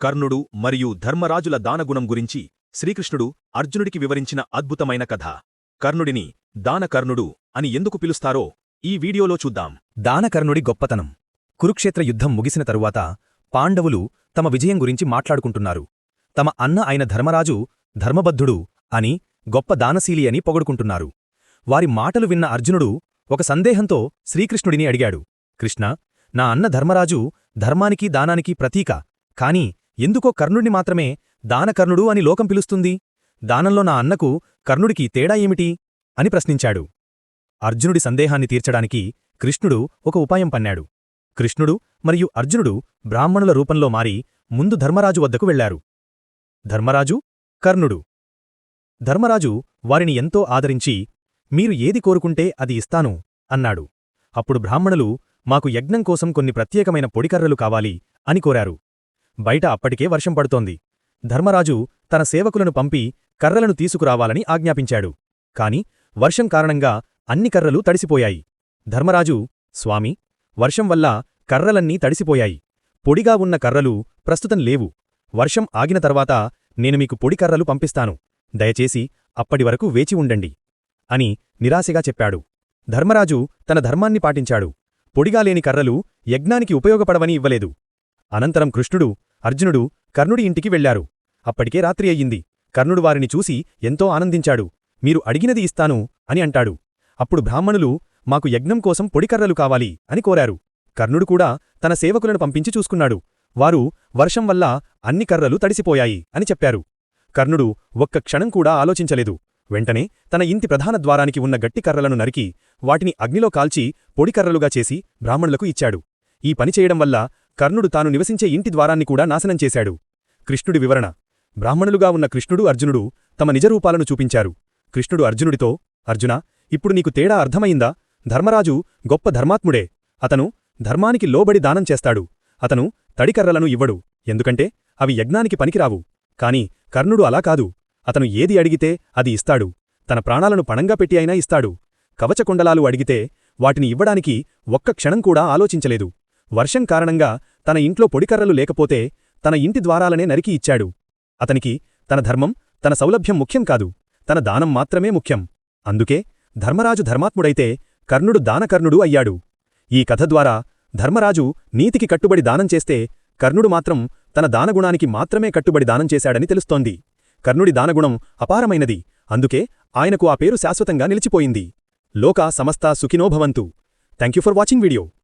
కర్ణుడు మరియు ధర్మరాజుల దానగుణం గురించి శ్రీకృష్ణుడు అర్జునుడికి వివరించిన అద్భుతమైన కథ. కర్ణుడిని దానకర్ణుడు అని ఎందుకు పిలుస్తారో ఈ వీడియోలో చూద్దాం. దానకర్ణుడి గొప్పతనం. కురుక్షేత్ర యుద్ధం ముగిసిన తరువాత పాండవులు తమ విజయం గురించి మాట్లాడుకుంటున్నారు. తమ అన్న అయిన ధర్మరాజు ధర్మబద్ధుడు అని గొప్ప దానశీలి అని పొగడుకుంటున్నారు. వారి మాటలు విన్న అర్జునుడు ఒక సందేహంతో శ్రీకృష్ణుడిని అడిగాడు. కృష్ణ నా అన్న ధర్మరాజు ధర్మానికి దానానికి ప్రతీక. కాని ఎందుకో కర్ణుడిని మాత్రమే దానకర్ణుడు అని లోకం పిలుస్తుంది? దానంలో నా అన్నకు కర్ణుడికి తేడా ఏమిటి? అని ప్రశ్నించాడు. అర్జునుడి సందేహాన్ని తీర్చడానికి కృష్ణుడు ఒక ఉపాయం పన్నాడు. కృష్ణుడు మరియు అర్జునుడు బ్రాహ్మణుల రూపంలో మారి ముందు ధర్మరాజు వద్దకు వెళ్ళారు. ధర్మరాజు కర్ణుడు. ధర్మరాజు వారిని ఎంతో ఆదరించి మీరు ఏది కోరుకుంటే అది ఇస్తాను అన్నాడు. అప్పుడు బ్రాహ్మణులు మాకు యజ్ఞం కోసం కొన్ని ప్రత్యేకమైన పొడికర్రలు కావాలి అని కోరారు. బయట అప్పటికే వర్షం పడుతోంది. ధర్మరాజు తన సేవకులను పంపి కర్రలను తీసుకురావాలని ఆజ్ఞాపించాడు. కాని వర్షం కారణంగా అన్ని కర్రలు తడిసిపోయాయి. ధర్మరాజు స్వామి వర్షం వల్ల కర్రలన్నీ తడిసిపోయాయి. పొడిగా ఉన్న కర్రలు ప్రస్తుతం లేవు. వర్షం ఆగిన తర్వాత నేను మీకు పొడి కర్రలు పంపిస్తాను. దయచేసి అప్పటివరకు వేచి ఉండండి అని నిరాశగా చెప్పాడు. ధర్మరాజు తన ధర్మాన్ని పాటించాడు. పొడిగా లేని కర్రలు యజ్ఞానికి ఉపయోగపడవని ఇవ్వలేదు. అనంతరం కృష్ణుడు అర్జునుడు కర్ణుడి ఇంటికి వెళ్ళారు అప్పటికే రాత్రి అయ్యింది. కర్ణుడు వారిని చూసి ఎంతో ఆనందించాడు. మీరు అడిగినది ఇస్తాను అని అంటాడు. అప్పుడు బ్రాహ్మణులు మాకు యజ్ఞం కోసం పొడికర్రలు కావాలి అని కోరారు. కర్ణుడు కూడా తన సేవకులను పంపించి చూసుకున్నాడు. వారు వర్షం వల్ల అన్ని కర్రలు తడిసిపోయాయి అని చెప్పారు. కర్ణుడు ఒక్క క్షణం కూడా ఆలోచించలేదు. వెంటనే తన ఇంటి ప్రధాన ద్వారానికి ఉన్న గట్టి కర్రలను నరికి వాటిని అగ్నిలో కాల్చి పొడికర్రలుగా చేసి బ్రాహ్మణులకు ఇచ్చాడు. ఈ పని చేయడం వల్ల కర్ణుడు తాను నివసించే ఇంటి ద్వారాన్ని కూడా నాశనం చేశాడు. కృష్ణుడి వివరణ. బ్రాహ్మణులుగా ఉన్న కృష్ణుడు అర్జునుడు తమ నిజరూపాలను చూపించారు. కృష్ణుడు అర్జునుడితో అర్జున ఇప్పుడు నీకు తేడా అర్థమయిందా ధర్మరాజు గొప్ప ధర్మాత్ముడే. అతను ధర్మానికి లోబడి దానం చేస్తాడు. అతను తడికర్రలను ఇవ్వడు. ఎందుకంటే అవి యజ్ఞానికి పనికిరావు. కాని కర్ణుడు అలా కాదు. అతను ఏది అడిగితే అది ఇస్తాడు. తన ప్రాణాలను పణంగా పెట్టి అయినా ఇస్తాడు. కవచకొండలాలు అడిగితే వాటిని ఇవ్వడానికి ఒక్క క్షణం కూడా ఆలోచించలేదు. వర్షం కారణంగా తన ఇంట్లో పొడికర్రలు లేకపోతే తన ఇంటి ద్వారాలనే నరికి ఇచ్చాడు. అతనికి తన ధర్మం తన సౌలభ్యం ముఖ్యం కాదు తన దానం మాత్రమే ముఖ్యం. అందుకే ధర్మరాజు ధర్మాత్ముడైతే కర్ణుడు దానకర్ణుడు అయ్యాడు. ఈ కథ ద్వారా ధర్మరాజు నీతికి కట్టుబడి దానం చేస్తే కర్ణుడు మాత్రం తన దానగుణానికి మాత్రమే కట్టుబడి దానం చేశాడని తెలుస్తోంది. కర్ణుడి దానగుణం అపారమైనది అందుకే ఆయనకు ఆ పేరు శాశ్వతంగా నిలిచిపోయింది. లోకా సమస్తా Sukhinobhavantu. Thank you for watching video.